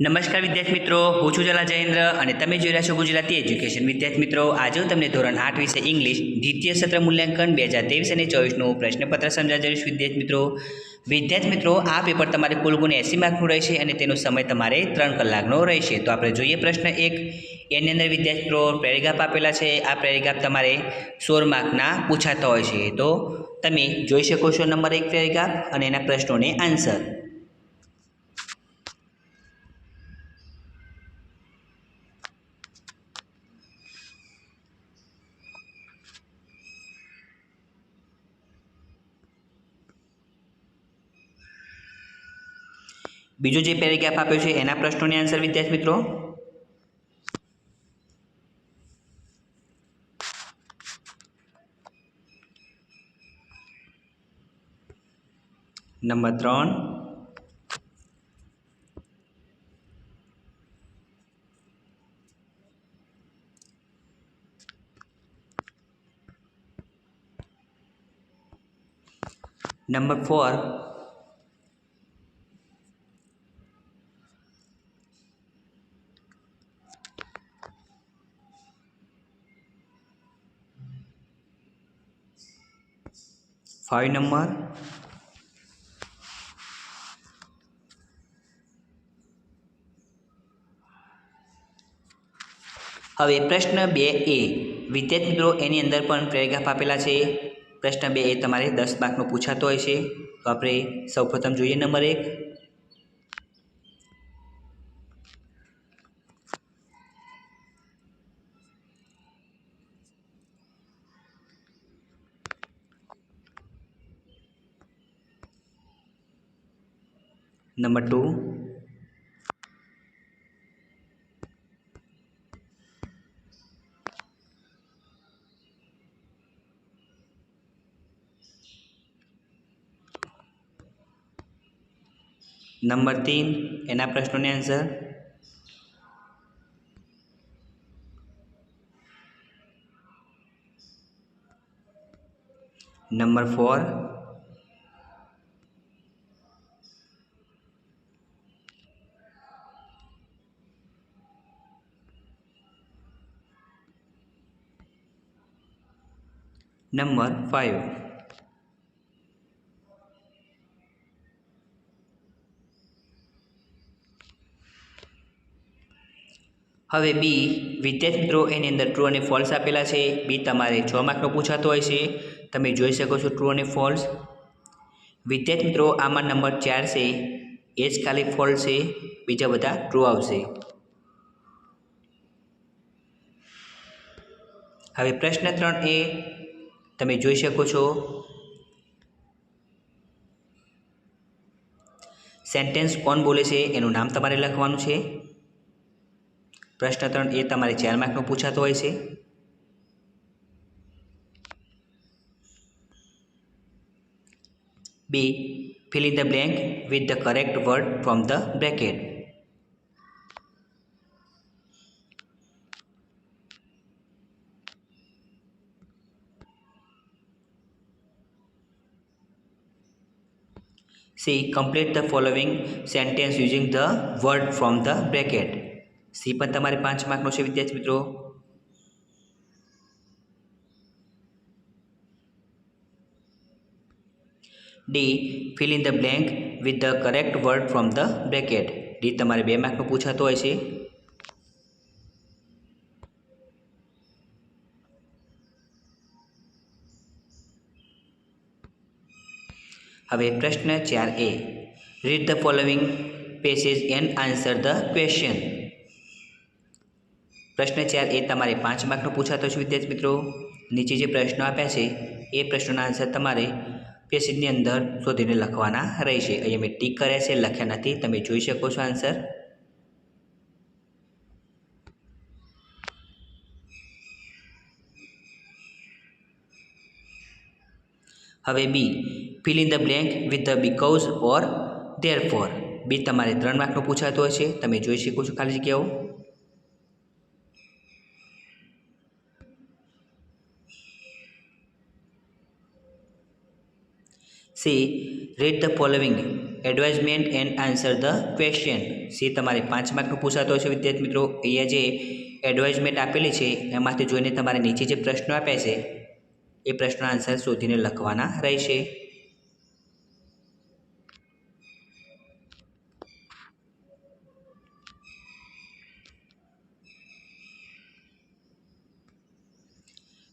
નમસ્કાર વિદ્યાર્થી મિત્રો, હું છું જલા જયેન્દ્ર અને તમે જોઈ રહ્યા છો ગુજરાતી એજ્યુકેશન. વિદ્યાર્થી મિત્રો, આજે હું તમને ધોરણ આઠ વિશે ઇંગ્લિશ દ્વિતીય સત્ર મૂલ્યાંકન બે હજાર ત્રેવીસ અને ચોવીસનું પ્રશ્નપત્ર સમજાવી જઈશ. વિદ્યાર્થી મિત્રો વિદ્યાર્થી મિત્રો, આ પેપર તમારે કુલ ગુણ એંસી માર્કનું રહેશે અને તેનો સમય તમારે ત્રણ કલાકનો રહેશે. તો આપણે જોઈએ પ્રશ્ન એક. એની અંદર વિદ્યાર્થી મિત્રો પ્રેરિગાપ આપેલા છે. આ પ્રેરિગાપ તમારે સોળ માર્કના પૂછાતા હોય છે. તો તમે જોઈ શકો છો નંબર એક પ્રેરિગાપ અને એના પ્રશ્નોને આન્સર બીજો જે પેરેગ્રાફ આપ્યો છે એના પ્રશ્નોની આન્સર વિદ્યાર્થી મિત્રો? નંબર ત્રણ. Number four. Five number. હવે પ્રશ્ન બે એ. વિદ્યાર્થી મિત્રો, એની અંદર પણ પેરેગ્રાફ આપેલા છે. પ્રશ્ન બે એ તમારે દસ માર્કનો પૂછાતો હોય છે. તો આપણે સૌપ્રથમ જોઈએ નંબર એક. નંબર ટુ નંબર तीन એના પ્રશ્નોને answer number four number five હવે બી વિદ્યાર્થી મિત્રો એની અંદર ટ્રુ અને ફોલ્સ આપેલા છે. બી તમારે છ માર્કનો પૂછાતો હોય છે. તમે જોઈ શકો છો ટ્રુ અને ફોલ્સ વિદ્યાર્થી મિત્રો આમાં નંબર ચાર છે. એ જ ખાલી ફોલ્સ છે. બીજા બધા ટ્રુ આવશે. હવે પ્રશ્ન ત્રણ એ તમે જોઈ શકો છો. સેન્ટેન્સ કોણ બોલે છે? એનું નામ તમારે લખવાનું છે. પ્રશ્ન ત્રણ, એ તમારે ચાર માર્કનો પૂછાતો હોય છે. B fill the the with the correct word from the bracket C. Complete the following sentence using the word from the bracket. C પણ તમારે પાંચ માર્કનો છે વિદ્યાર્થી મિત્રો D fill in the blank with the correct word from the bracket D તમારે બે માર્કનો પૂછાતો હોય છે હવે પ્રશ્ન ચાર A. Read the following passage and answer the question પ્રશ્ન ચાર એ તમારે પાંચ માર્કનો પૂછાતો છે, વિદ્યાર્થી મિત્રો. નીચે જે પ્રશ્નો આપ્યા છે, એ પ્રશ્નોના આન્સર તમારે પેસેજની અંદર શોધીને લખવાના રહેશે. અહીંયા મેં ટીક કર્યા છે, લખ્યા નથી. તમે જોઈ શકો છો આન્સર હવે B fill in the blank with the because or therefore B તમારે ત્રણ માર્કનો પૂછાતો હશે, તમે જોઈ શકો છો ખાલી જગ્યાઓ. C read the following advertisement and answer the question C, તમારે પાંચ માર્કનું પૂછાતો હશે, વિદ્યાર્થી મિત્રો. અહીંયા જે એડવાઇઝમેન્ટ આપેલી છે, એમાંથી જોઈને તમારે નીચે જે પ્રશ્નો આપ્યા છે એ પ્રશ્નના આન્સર શોધીને લખવાના રહેશે.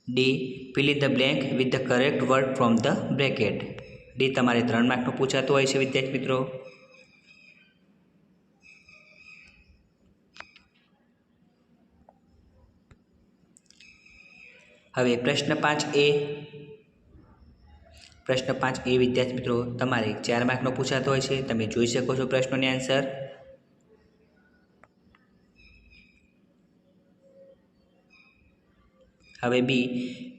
D fill the blank with the correct correct from the bracket D તમારે ત્રણ માર્કનું પૂછાતું હોય છે, વિદ્યાર્થી મિત્રો. હવે પ્રશ્ન પાંચ એ. પ્રશ્ન પાંચ એ વિદ્યાર્થી મિત્રો, તમારે ચાર માર્કનો પૂછાતો હોય છે. તમે જોઈ શકો છો પ્રશ્નોની આન્સર હવે B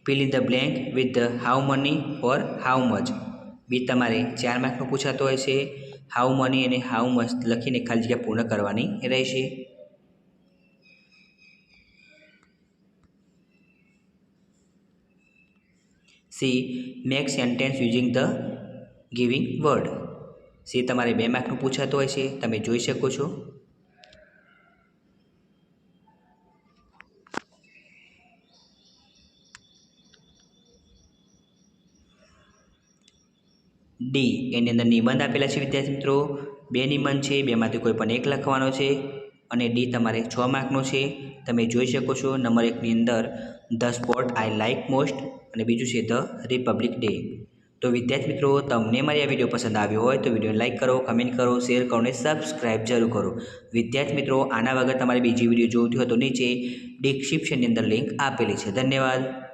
fill in the blank with the how many for how much B, તમારે ચાર માર્કનો પૂછાતો હોય છે. હાઉ મની અને હાઉ મચ લખીને ખાલી જગ્યા પૂર્ણ કરવાની રહેશે. C make sentence using the giving word C તમારે બે માર્કનું પૂછાતું હોય છે, તમે જોઈ શકો છો. ડી એની અંદર નિબંધ આપેલા છે, વિદ્યાર્થી મિત્રો. બે નિબંધ છે, બેમાંથી કોઈ પણ એક લખવાનો છે. અને ડી તમારે છ માર્કનો છે. તમે જોઈ શકો છો, નંબર એકની અંદર the sport I like most અને બીજું છે ધ રિપબ્લિક ડે. તો વિદ્યાર્થી મિત્રો, તમને મારી આ વીડિયો પસંદ આવ્યો હોય તો વીડિયો લાઇક કરો, કમેન્ટ કરો, શેર કરો અને સબસ્ક્રાઇબ જરૂર કરો. વિદ્યાર્થી મિત્રો, આના વગર તમારે બીજી વીડિયો જોઈતી હોય તો નીચે ડિસ્ક્રિપ્શનની અંદર લિંક આપેલી છે. ધન્યવાદ.